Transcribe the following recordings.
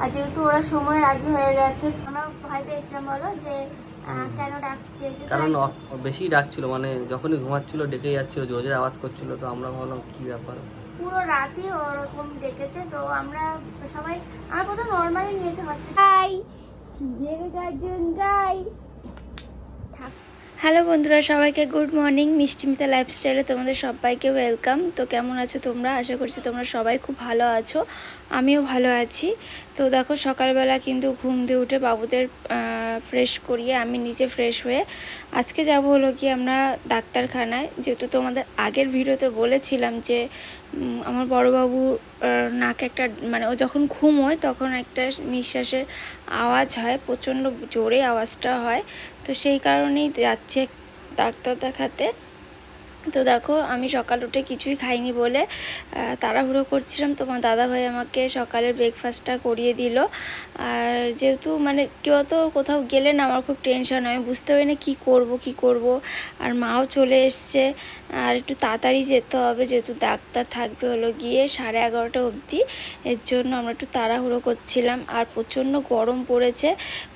আর যেহেতু ওরা সময়ের আগে হয়ে গেছে আমরা ভয় পেয়েছিলাম বলো যে কেন ডাকছে? যে কারণ বেশি ডাকছিল মানে যখনই ঘুমাচ্ছিল ডেকে যাচ্ছিল জোরে জোরে আওয়াজ করছিল তো আমরা ভাবলাম কি ব্যাপার? পুরো রাতই ওরকম ডেকেছে তো আমরা সবাই আমরা প্রথম নর্মালি নিয়েছে হসপিটাল জীবের গার্জেন গাই হ্যালো বন্ধুরা, সবাইকে গুড মর্নিং। মিষ্টিমিতা লাইফস্টাইলে তোমাদের সবাইকে ওয়েলকাম তো কেমন আছো তোমরা? আশা করছি তোমরা সবাই খুব ভালো আছো। আমিও ভালো আছি। তো দেখো, সকালবেলা কিন্তু ঘুম দিয়ে উঠে বাবুদের ফ্রেশ করিয়ে আমি নিজে ফ্রেশ হয়ে আজকে যাব হলো কি আমরা ডাক্তারখানায়। যেহেতু তোমাদের আগের ভিডিওতে বলেছিলাম যে আমার বড়োবাবু নাকে একটা মানে ও যখন ঘুমোয় তখন একটা নিঃশ্বাসের আওয়াজ হয়, প্রচণ্ড জোরে আওয়াজটা হয়। তো সেই কারণেই যাচ্ছে ডাক্তার দেখাতে। তো দেখো, আমি সকাল উঠে কিছুই খাইনি বলে তাড়াহুড়ো করছিলাম। তোমার দাদাভাই আমাকে সকালের ব্রেকফাস্টটা করিয়ে দিল। আর যেহেতু মানে কেউ তো কোথাও গেলে না, আমার খুব টেনশন হয়। বুঝতে পারি না কী করব, কি করব। আর মাও চলে এসছে। আর একটু তাড়াতাড়ি যেতে হবে, যেহেতু ডাক্তার থাকবে হলো গিয়ে সাড়ে এগারোটা অবধি। এর জন্য আমরা একটু তাড়াহুড়ো করছিলাম। আর প্রচণ্ড গরম পড়েছে,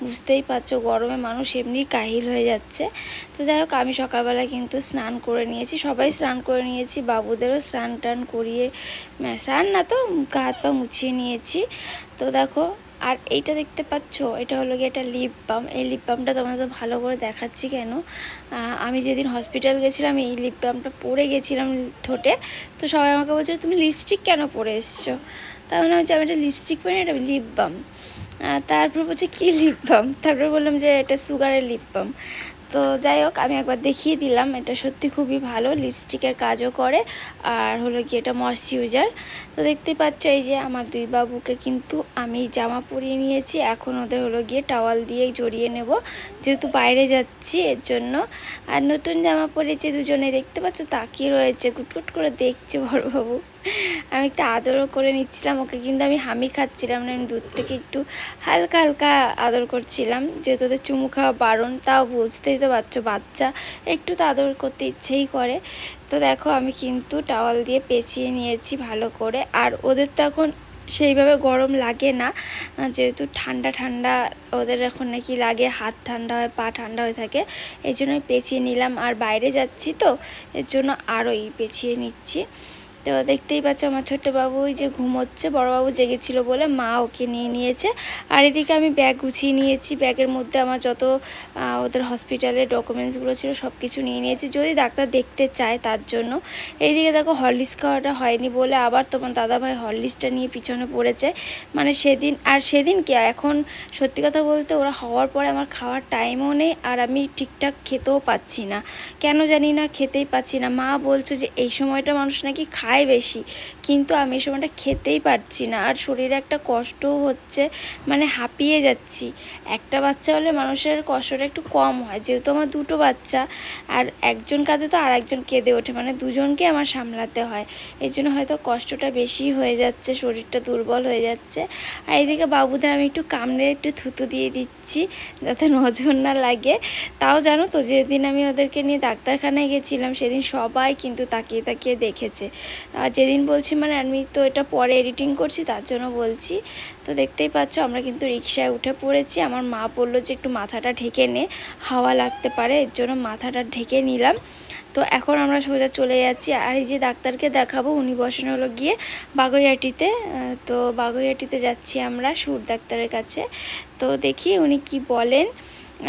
বুঝতেই পারছ। গরমে মানুষ এমনি কাহিল হয়ে যাচ্ছে। তো যাই হোক, আমি সকালবেলা কিন্তু স্নান করে নিয়েছি। সবাই স্নান করে নিয়েছি, বাবুদেরও স্নান টান করিয়ে স্নান না তো গা হাত পা মুছিয়ে নিয়েছি। তো দেখো, আর এইটা দেখতে পাচ্ছ, এটা হলো গিয়ে একটা লিপ বাম এই লিপ বামটা তোমাদের তো ভালো করে দেখাচ্ছি কেন? আমি যেদিন হসপিটাল গেছিলাম, এই লিপ বামটা পরে গেছিলাম ঠোঁটে, তো সবাই আমাকে বলছে তুমি লিপস্টিক কেন পরে এসছো? তার মানে হচ্ছে আমি একটা লিপস্টিক পরে এটা লিপ বাম তারপর বলছে, কী লিপ বাম তারপরে বললাম যে, এটা সুগারের লিপ বাম তো যাই হোক, আমি একবার দেখিয়ে দিলাম। এটা সত্যি খুবই ভালো, লিপস্টিকের কাজও করে। আর হলো কি এটা ময়শ্চারাইজার তো দেখতেই পাচ্ছ এই যে আমার দুই বাবুকে কিন্তু আমি জামা পরিয়ে নিয়েছি। এখন ওদের হলো গিয়ে টাওয়াল দিয়ে জড়িয়ে নেব। যেহেতু বাইরে যাচ্ছি, এর জন্য। আর নতুন জামা পরেছে দুজনে, দেখতে পাচ্ছ তাকিয়ে রয়েছে। গুটগুট করে দেখছে বড়বাবু আমি একটু আদরও করে নিচ্ছিলাম, ওকে কিন্তু আমি হামি খাচ্ছিলাম না, আমি দূর থেকে একটু হালকা হালকা আদর করছিলাম। যেহেতু ওদের চুমু খাওয়া বারণ, তাও বুঝতেই তো পারছ, বাচ্চা একটু তো আদর করতে ইচ্ছেই করে। তো দেখো, আমি কিন্তু টাওয়াল দিয়ে পেঁচিয়ে নিয়েছি ভালো করে। আর ওদের তো এখন সেইভাবে গরম লাগে না, যেহেতু ঠান্ডা ঠান্ডা, ওদের এখন নাকি লাগে হাত ঠান্ডা হয়, পা ঠান্ডা হয়ে থাকে। এই জন্য পেঁচিয়ে নিলাম। আর বাইরে যাচ্ছি তো, এর জন্য আরোই পেঁচিয়ে নিচ্ছি। তো দেখতেই পাচ্ছ আমার ছোট্ট বাবু ওই যে ঘুমোচ্ছে বড়বাবু জেগেছিল বলে মা ওকে নিয়ে নিয়েছে। আর এদিকে আমি ব্যাগ গুছিয়ে নিয়েছি, ব্যাগের মধ্যে আমার যত ওদের হসপিটালের ডকুমেন্টসগুলো ছিল সব কিছু নিয়ে নিয়েছি, যদি ডাক্তার দেখতে চায় তার জন্য। এইদিকে দেখো হরলিক্স খাওয়াটা হয়নি বলে আবার তোমার দাদাভাই হরলিক্সটা নিয়ে পিছনে পড়েছে। মানে সেদিন, আর সেদিন কি, এখন সত্যি কথা বলতে ওরা হওয়ার পরে আমার খাওয়ার টাইমও নেই, আর আমি ঠিকঠাক খেতেও পাচ্ছি না। কেন জানি না, খেতেই পাচ্ছি না। মা বলছে যে এই সময়টা মানুষ নাকি খায় বেশি। কিন্তু আমি এই সময়টা খেতেই পারছি না। আর শরীরে একটা কষ্টও হচ্ছে মানে হাঁপিয়ে যাচ্ছি। একটা বাচ্চা হলে মানুষের কষ্টটা একটু কম হয়। যেহেতু আমার দুটো বাচ্চা, আর একজন কাঁদে তো আর একজন কেঁদে ওঠে। মানে দুজনকে আমার সামলাতে হয়। এই জন্য হয়তো কষ্টটা বেশি হয়ে যাচ্ছে, শরীরটা দুর্বল হয়ে যাচ্ছে। আর এদিকে বাবুদের আমি একটু কামড়ে একটু থুতু দিয়ে দিচ্ছি, যাতে নজর না লাগে। তাও জানো তো, যেদিন আমি ওদেরকে নিয়ে ডাক্তারখানায় গেছিলাম, সেদিন সবাই কিন্তু তাকিয়ে তাকিয়ে দেখেছে। যেদিন বলছি মানে আমি তো এটা পরে এডিটিং করছি তার জন্য বলছি। তো দেখতেই পাচ্ছ আমরা কিন্তু রিক্সায় উঠে পড়েছি। আমার মা বলল যে একটু মাথাটা ঢেকে নে হাওয়া লাগতে পারে এর জন্য মাথাটা ঢেকে নিলাম। তো এখন আমরা সোজা চলে যাচ্ছি। আর এই যে ডাক্তারকে দেখাবো উনি বসানো হলো গিয়ে বাগুইয়াটিতে আহ, তো বাগুইয়াটিতে যাচ্ছি আমরা সুর ডাক্তারের কাছে। তো দেখি উনি কি বলেন।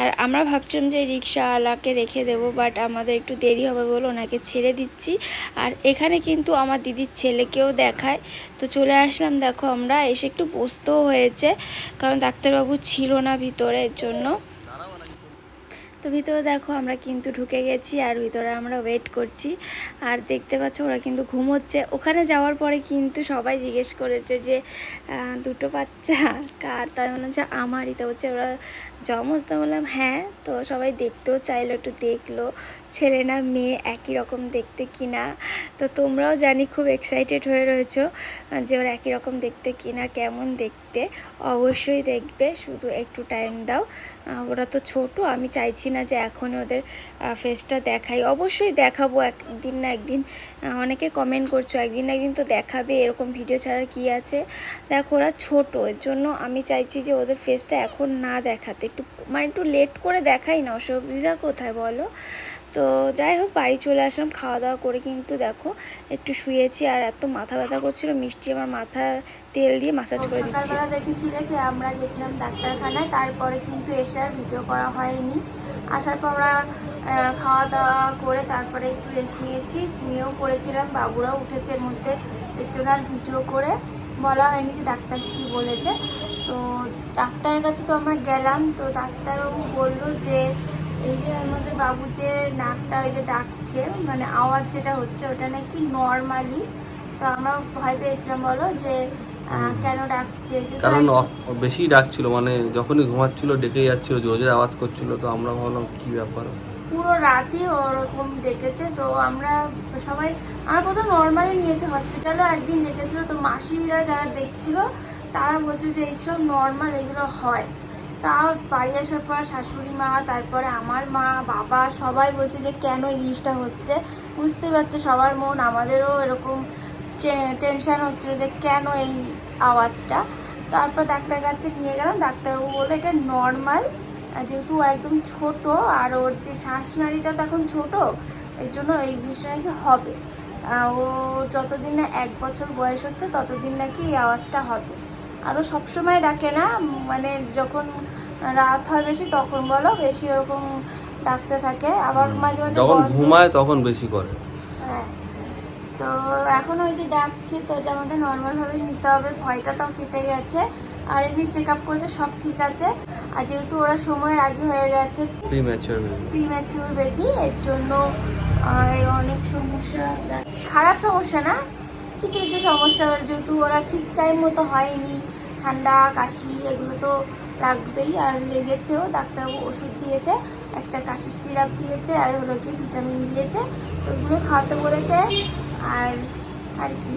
আর আমরা ভাবছিলাম যে রিক্সাওয়ালাকে রেখে দেব বাট আমাদের একটু দেরি হবে বলে ওনাকে ছেড়ে দিচ্ছি। আর এখানে কিন্তু আমার দিদির ছেলেকেও দেখায়। তো চলে আসলাম, দেখো আমরা, এসে একটু বসতেও হয়েছে, কারণ ডাক্তারবাবু ছিল না ভিতরের জন্য। তো ভিতরে দেখো আমরা কিন্তু ঢুকে গেছি আর ভিতরে আমরা ওয়েট করছি। আর দেখতে পাচ্ছ ওরা কিন্তু ঘুমোচ্ছে। ওখানে যাওয়ার পরে কিন্তু সবাই জিজ্ঞেস করেছে যে দুটো বাচ্চা কার? তাই মনে হচ্ছে আমারই। তো হচ্ছে ওরা জমজ তো বললাম হ্যাঁ। তো সবাই দেখতেও চাইলো, একটু দেখল। ছেলে না, মেয়ে একই রকম দেখতে কিনা? তো তোমরাও জানি খুব এক্সাইটেড হয়ে রয়েছো যে ওরা একই রকম দেখতে কিনা, কেমন দেখতে? অবশ্যই দেখবে, শুধু একটু টাইম দাও। ওরা তো ছোট, আমি চাইছি না যে এখনই ওদের ফেসটা দেখাই। অবশ্যই দেখাবো একদিন না একদিন। অনেকে কমেন্ট করছ, একদিন না একদিন তো দেখাবে, এরকম ভিডিও ছাড়া কি আছে? দেখো, ওরা ছোট, এর জন্য আমি চাইছি যে ওদের ফেসটা এখন না দেখাতে। একটু মানে একটু লেট করে দেখাই না, অসুবিধা কোথায় বলো? তো যাই হোক, বাড়ি চলে আসলাম, খাওয়া দাওয়া করে কিন্তু দেখো, একটু শুয়েছি আর এত মাথা ব্যথা করছিল, মিষ্টি আমার মাথা তেল দিয়ে মাসাজ করে দিচ্ছি। দেখেছিলে যে আমরা গেছিলাম ডাক্তারখানায়, তারপরে কিন্তু এসে আর ভিডিও করা হয়নি। আসার পর আমরা খাওয়া দাওয়া করে তারপরে একটু রেস্ট নিয়েছি। ঘুমিয়েও পড়েছিলাম, বাবুরাও উঠেছে এর মধ্যে, এর জন্য আর ভিডিও করে। বলা হয়নি যে ডাক্তার কী বলেছে। তো ডাক্তারের কাছে তো আমরা গেলাম, তো ডাক্তারবাবু বলল যে এই যে আমাদের বাবু যে নাকটা ওই যে ডাকছে মানে আওয়াজ যেটা হচ্ছে ওটা নাকি নর্মালি তো আমরা ভয় পেয়েছিলাম বলো যে কেন ডাকছে? যে কারণ বেশি ডাকছিল মানে যখনই ঘুমাচ্ছিল ডেকে যাচ্ছিল জোরে জোরে আওয়াজ করছিল তো আমরা ভাবলাম কি ব্যাপার? পুরো রাতই ওরকম ডেকেছে তো আমরা সবাই আমার প্রথম নর্মালি নিয়েছে হসপিটালও একদিন ডেকেছিল তো মাসিরা যারা দেখছিল তারা বলছে যে এইসব নর্মাল এগুলো হয়। তাও বাড়ি আসার পর শাশুড়ি মা, তারপরে আমার মা, বাবা সবাই বলছে যে কেন এই জিনিসটা হচ্ছে? বুঝতে পারছে, সবার মন আমাদেরও এরকম টেনশান হচ্ছিল যে কেন এই আওয়াজটা। তারপর ডাক্তার কাছে নিয়ে গেলাম, ডাক্তারবাবু বলল, এটা নর্মাল যেহেতু একদম ছোট, আর ওর যে শ্বাস নাড়িটা তখন ছোট, এর জন্য এই জিনিসটা নাকি হবে। ও যতদিন না এক বছর বয়স হচ্ছে, ততদিন নাকি এই আওয়াজটা হবে। আরও সবসময় ডাকে না মানে যখন রাত হয় বেশি তখন বলো বেশি ওরকম ডাকতে থাকে। আবার মাঝে মাঝে যখন ঘুমায় তখন বেশি করে। হ্যাঁ। তো এখন ওই যে ডাকছে তো এটা আমাদের নর্মালভাবে নিতে হবে। ভয়টা তাও কেটে গেছে। আর এমনি চেক আপ করেছে সব ঠিক আছে। আর যেহেতু ওরা সময়ের আগে হয়ে গেছে প্রিম্যাচিওর বেবি এর জন্য অনেক সমস্যা। খারাপ সমস্যা না কিছু কিছু সমস্যা। যেহেতু ওরা ঠিক টাইম মতো হয়নি ঠান্ডা কাশি এগুলো তো লাগবেই। আর লেগেছেও, ডাক্তারবাবু ওষুধ দিয়েছে, একটা কাশির সিরাপ দিয়েছে, আর হলো কি ভিটামিন দিয়েছে, ওইগুলো খাওয়াতে বলেছে। আর আর কি?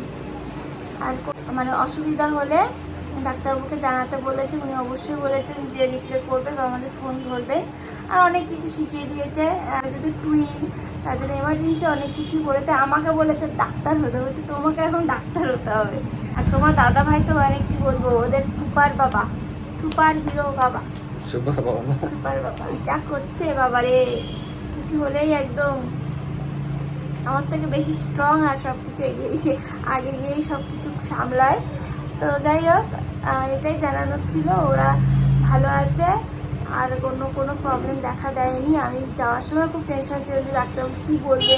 আর মানে অসুবিধা হলে ডাক্তারবাবুকে জানাতে বলেছে, উনি অবশ্যই বলেছেন যে রিপ্লে করবে বা আমাদের ফোন ধরবে। আর অনেক কিছু শিখিয়ে দিয়েছে, আর যদি টুইন তার জন্য এমার্জেন্সি অনেক কিছু বলেছে আমাকে বলেছে, ডাক্তার হতে বলছে, তোমাকে এখন ডাক্তার হতে হবে। আর তোমার দাদা ভাই তো মানে কি বলব, ওদের সুপার বাবা। সুপার হিরো বাবা। সুপার বাবা না সুপার বাবা যা করছে বাবারে। কিছু হলেই একদম আমার থেকে বেশি স্ট্রং আর সব কিছু এগিয়ে আগে গিয়েই সব কিছু সামলায়। তো যাই হোক এটাই জানানোর ছিল। ওরা ভালো আছে। আর কোনো কোনো প্রবলেম দেখা দেয়নি। আমি যাওয়ার সময় খুব টেনশন ছিল যে ডাক্তারবাবু কী বলবে?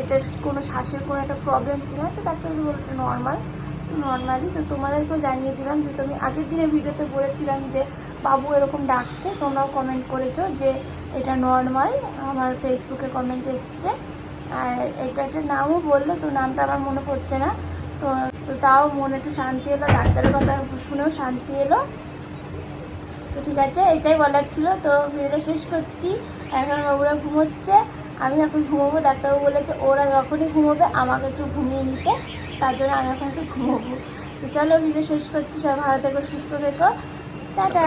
এটা কোনো শ্বাসের কোনো একটা প্রবলেম কিনা তো ডাক্তারবাবু এটা নর্মাল তো নর্মালি তো তোমাদেরকেও জানিয়ে দিলাম যে তুমি আগের দিনের ভিডিওতে বলেছিলাম যে, বাবু এরকম ডাকছে। তোমরাও কমেন্ট করেছ যে, এটা নর্মাল আমার ফেসবুকে কমেন্ট এসছে। আর এটা একটা নামও বলল, তো নামটা আমার মনে পড়ছে না। তো তো তাও মনে একটু শান্তি এলো, ডাক্তারের কথা শুনেও শান্তি এলো। তো ঠিক আছে, এটাই বলার ছিল। তো ভিডিওটা শেষ করছি। এখন বাবুরা ঘুমোচ্ছে। আমি এখন ঘুমোবো, ডাক্তারবাবু বলেছে, ওরা যখনই ঘুমোবে, আমাকে একটু ঘুমিয়ে নিতে। তার জন্য আমি এখন একটু ঘুমোবো। তো চলো ভিডিও শেষ করছি, সবাই ভালো থেকো, সুস্থ থেকো। টাটা।